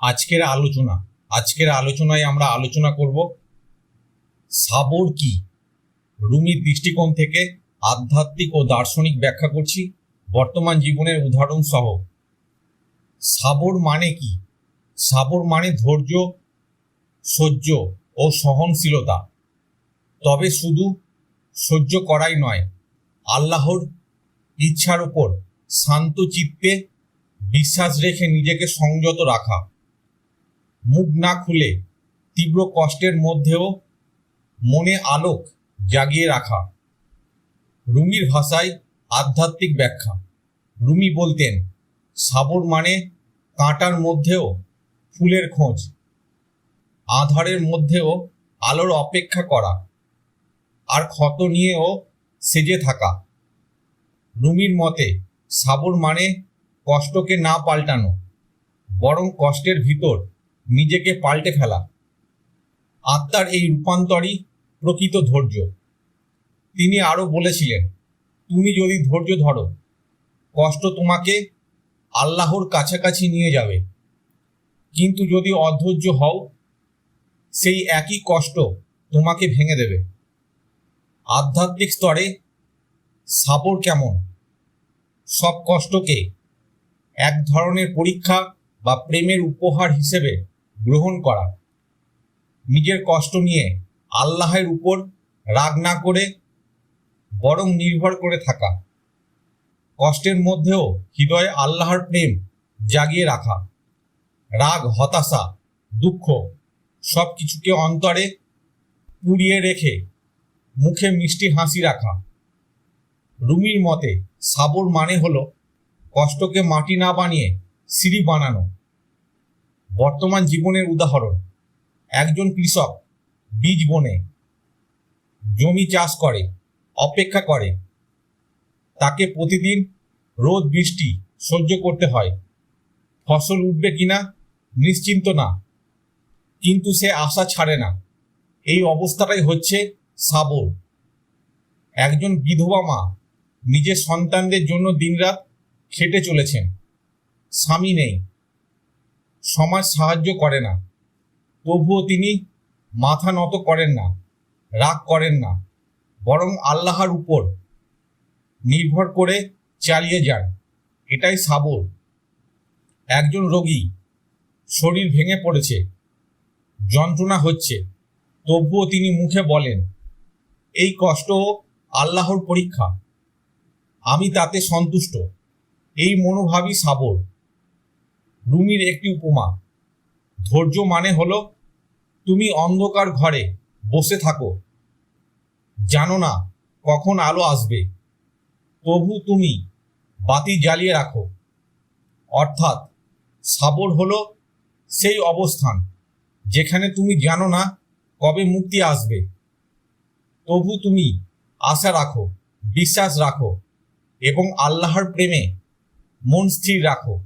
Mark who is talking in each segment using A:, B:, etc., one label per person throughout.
A: আজকের আলোচনা, আজকের আলোচনায় আমরা আলোচনা করব সাবর কি? রুমির দৃষ্টিকোণ থেকে আধ্যাত্মিক ও দার্শনিক ব্যাখ্যা করছি, বর্তমান জীবনের উদাহরণ সহ। সাবর মানে কি? সাবর মানে ধৈর্য, সহ্য ও সহনশীলতা। তবে শুধু সহ্য করাই নয়, আল্লাহর ইচ্ছার উপর শান্ত চিত্তে বিশ্বাস রেখে নিজেকে সংযত রাখা। মুখ না খুলে তীব্র কষ্টের মধ্যেও মনে আলোক জাগিয়ে রাখা। রুমির ভাষায় আধ্যাত্মিক ব্যাখ্যা। রুমি বলতেন, সাবর মানে কাঁটার মধ্যেও ফুলের খোঁজ, আধারের মধ্যেও আলোর অপেক্ষা করা আর ক্ষত নিয়েও সেজে থাকা। রুমির মতে, সাবর মানে কষ্টকে না পাল্টানো, বরং কষ্টের ভিতর নিজেকে পাল্টে ফেলা। আত্মার এই রূপান্তরই প্রকৃত ধৈর্য। তিনি আরও বলেছিলেন, তুমি যদি ধৈর্য ধরো, কষ্ট তোমাকে আল্লাহর কাছাকাছি নিয়ে যাবে। কিন্তু যদি অধৈর্য হও, সেই একই কষ্ট তোমাকে ভেঙে দেবে। আধ্যাত্মিক স্তরে সাবর কেমন? সব কষ্টকে এক ধরনের পরীক্ষা বা প্রেমের উপহার হিসেবে গ্রহণ করা। নিজের কষ্ট নিয়ে আল্লাহের উপর রাগ না করে বরং নির্ভর করে থাকা। কষ্টের মধ্যেও হৃদয়ে আল্লাহর প্রেম জাগিয়ে রাখা। রাগ, হতাশা, দুঃখ সব কিছুকে অন্তরে পুড়িয়ে রেখে মুখে মিষ্টি হাসি রাখা। রুমির মতে, সাবর মানে হলো কষ্টকে মাটি না বানিয়ে সিঁড়ি বানানো। বর্তমান জীবনের উদাহরণ, একজন কৃষক বীজ বনে জমি চাষ করে, অপেক্ষা করে। তাকে প্রতিদিন রোদ বৃষ্টি সহ্য করতে হয়। ফসল উঠবে কিনা নিশ্চিন্ত না, কিন্তু সে আশা ছাড়ে না। এই অবস্থাটাই হচ্ছে সাবর একজন বিধবা মা নিজের সন্তানদের জন্য দিনরাত খেটে চলেছেন। স্বামী নেই। সমাজ সাহায্য করে না। তবুও তিনি মাথা নত করেন না, রাগ করেন না, বরং আল্লাহর উপর নির্ভর করে চালিয়ে যান। এটাই সাবর একজন রোগী শরীর ভেঙে পড়েছে, যন্ত্রণা হচ্ছে, তবুও তিনি মুখে বলেন, এই কষ্ট আল্লাহর পরীক্ষা। আমি তাতে সন্তুষ্ট। এই মনোভাবই সাবর রুমির একটি উপমা। ধৈর্য মানে হলো, তুমি অন্ধকার ঘরে বসে থাকো। জানো না কখন আলো আসবে। তবু তুমি বাতি জ্বালিয়ে রাখো। অর্থাৎ সাবর হলো সেই অবস্থান যেখানে তুমি জানো না কবে মুক্তি আসবে। তবু তুমি আশা রাখো, বিশ্বাস রাখো এবং আল্লাহর প্রেমে মন স্থির রাখো।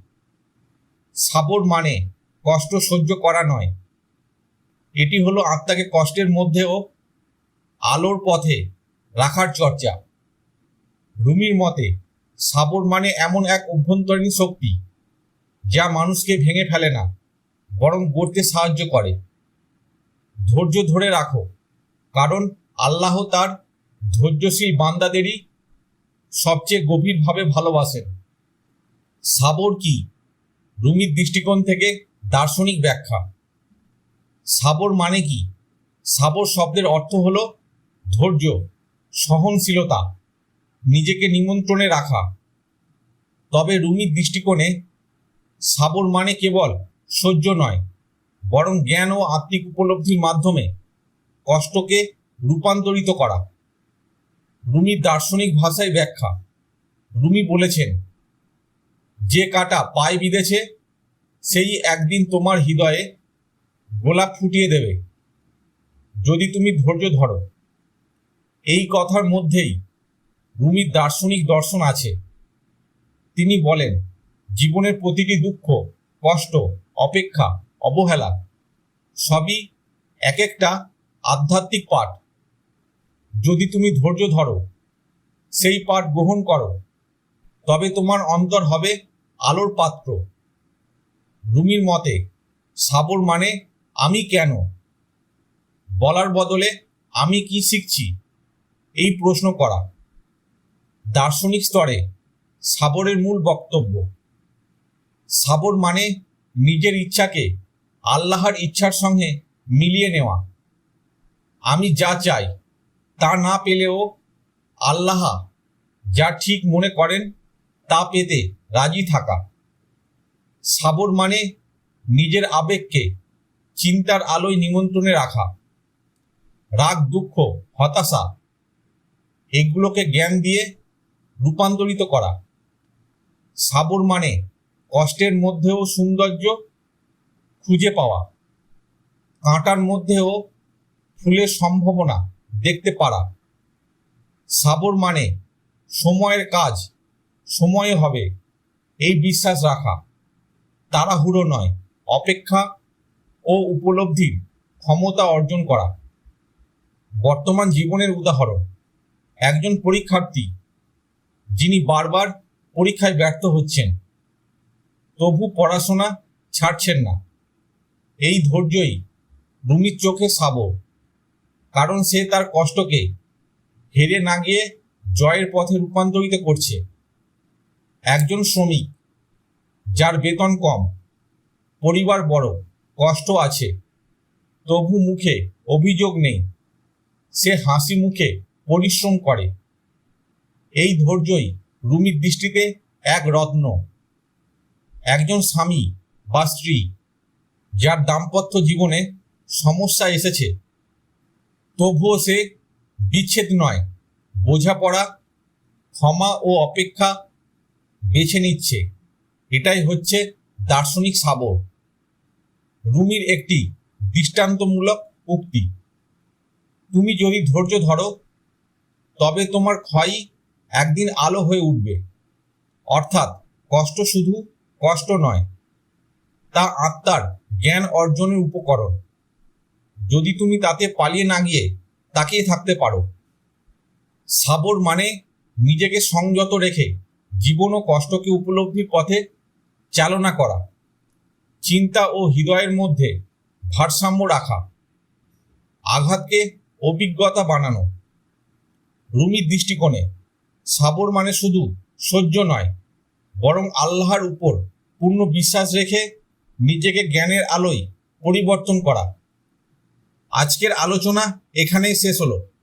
A: সাবর মানে কষ্ট সহ্য করা নয়। এটি হলো আত্মাকে কষ্টের মধ্যেও আলোর পথে রাখার চর্চা। রুমির মতে, সাবর মানে এমন এক অভ্যন্তরীণ শক্তি যা মানুষকে ভেঙে ফেলে না, বরং গড়তে সাহায্য করে। ধৈর্য ধরে রাখো, কারণ আল্লাহ তার ধৈর্যশীল বান্দাদেরই সবচেয়ে গভীরভাবে ভালোবাসেন। সাবর কি? রুমির দৃষ্টিকোণ থেকে দার্শনিক ব্যাখ্যা। সাবর মানে কি? সাবর শব্দের অর্থ হলো ধৈর্য, সহনশীলতা, নিজেকে নিমন্ত্রণে রাখা। তবে রুমির দৃষ্টিকোণে সাবর মানে কেবল সহ্য নয়, বরং জ্ঞান ও আত্মিক উপলব্ধির মাধ্যমে কষ্টকে রূপান্তরিত করা। রুমির দার্শনিক ভাষায় ব্যাখ্যা। রুমি বলেছেন যে কাটা পায়ে বিঁধেছে, সেই একদিন তোমার হৃদয়ে গোলাপ ফুটিয়ে দেবে। যদি তুমি ধৈর্য ধরো, এই কথার মধ্যেই রুমির দার্শনিক দর্শন আছে। তিনি বলেন, জীবনের প্রতিটি দুঃখ, কষ্ট, অপেক্ষা, অবহেলা, সবই এক একটা আধ্যাত্মিক পাঠ। যদি তুমি ধৈর্য ধরো, সেই পাঠ গ্রহণ করো, তবে তোমার অন্তর হবে আলোর পাত্র। রুমির মতে, সাবর মানে আমি কেন? বলার বদলে আমি কি শিখছি? এই প্রশ্ন করা। দার্শনিক স্তরে সাবরের মূল বক্তব্য, সাবর মানে নিজের ইচ্ছাকে আল্লাহর ইচ্ছার সঙ্গে মিলিয়ে নেওয়া। আমি যা চাই তা না পেলেও আল্লাহ যা ঠিক মনে করেন তা পেতে রাজি থাকা। সাবর মানে নিজের আবেগকে চিন্তার আলোয় নিমন্ত্রণে রাখা। রাগ, দুঃখ, হতাশা, এগুলোকে জ্ঞান দিয়ে রূপান্তরিত করা। সাবর মানে কষ্টের মধ্যেও সৌন্দর্য খুঁজে পাওয়া। কাঁটার মধ্যেও ফুলের সম্ভাবনা দেখতে পারা। সাবর মানে সময়ের কাজ সময়ে হবে, এই বিশ্বাস রাখা। তাড়াহুড়ো নয়, অপেক্ষা ও উপলব্ধির ক্ষমতা অর্জন করা। বর্তমান জীবনের উদাহরণ, একজন পরীক্ষার্থী যিনি বারবার পরীক্ষায় ব্যর্থ হচ্ছেন, তবু পড়াশোনা ছাড়ছেন না। এই ধৈর্যই রুমির চোখে সাবর, কারণ সে তার কষ্টকে হেরে না গিয়ে জয়ের পথে রূপান্তরিত করছে। একজন শ্রমিক, যার বেতন কম, পরিবার বড়, কষ্ট আছে, তবু মুখে অভিযোগ নেই, সে হাসি মুখে পরিশ্রম করে। এই ধৈর্যই রুমির দৃষ্টিতে এক রত্ন। একজন স্বামী বা স্ত্রী, যার দাম্পত্য জীবনে সমস্যা এসেছে, তবুও সে বিচ্ছেদ নয়, বোঝাপড়া, ক্ষমা ও অপেক্ষা বেছে নিচ্ছে। এটাই হচ্ছে দার্শনিক সাবর। রুমির একটি দৃষ্টান্তমূলক উক্তি। তুমি যদি ধৈর্য ধরো, তবে তোমার ক্ষয়ই একদিন আলো হয়ে উঠবে। অর্থাৎ কষ্ট শুধু কষ্ট নয়, তা আত্মার জ্ঞান অর্জনের উপকরণ। যদি তুমি তাতে পালিয়ে না গিয়ে তাকিয়ে থাকতে পারো। সাবর মানে নিজেকে সংযত রেখে জীবন ও কষ্টকে উপলব্ধির পথে চালনা করা, চিন্তা ও হৃদয়ের মধ্যে ভারসাম্য রাখা, আঘাতকে অভিজ্ঞতা বানানো রুমির দৃষ্টিকোণে সাবর মানে শুধু সহ্য নয়, বরং আল্লাহর উপর পূর্ণ বিশ্বাস রেখে নিজেকে জ্ঞানের আলোয় পরিবর্তন করা। আজকের আলোচনা এখানেই শেষ হলো।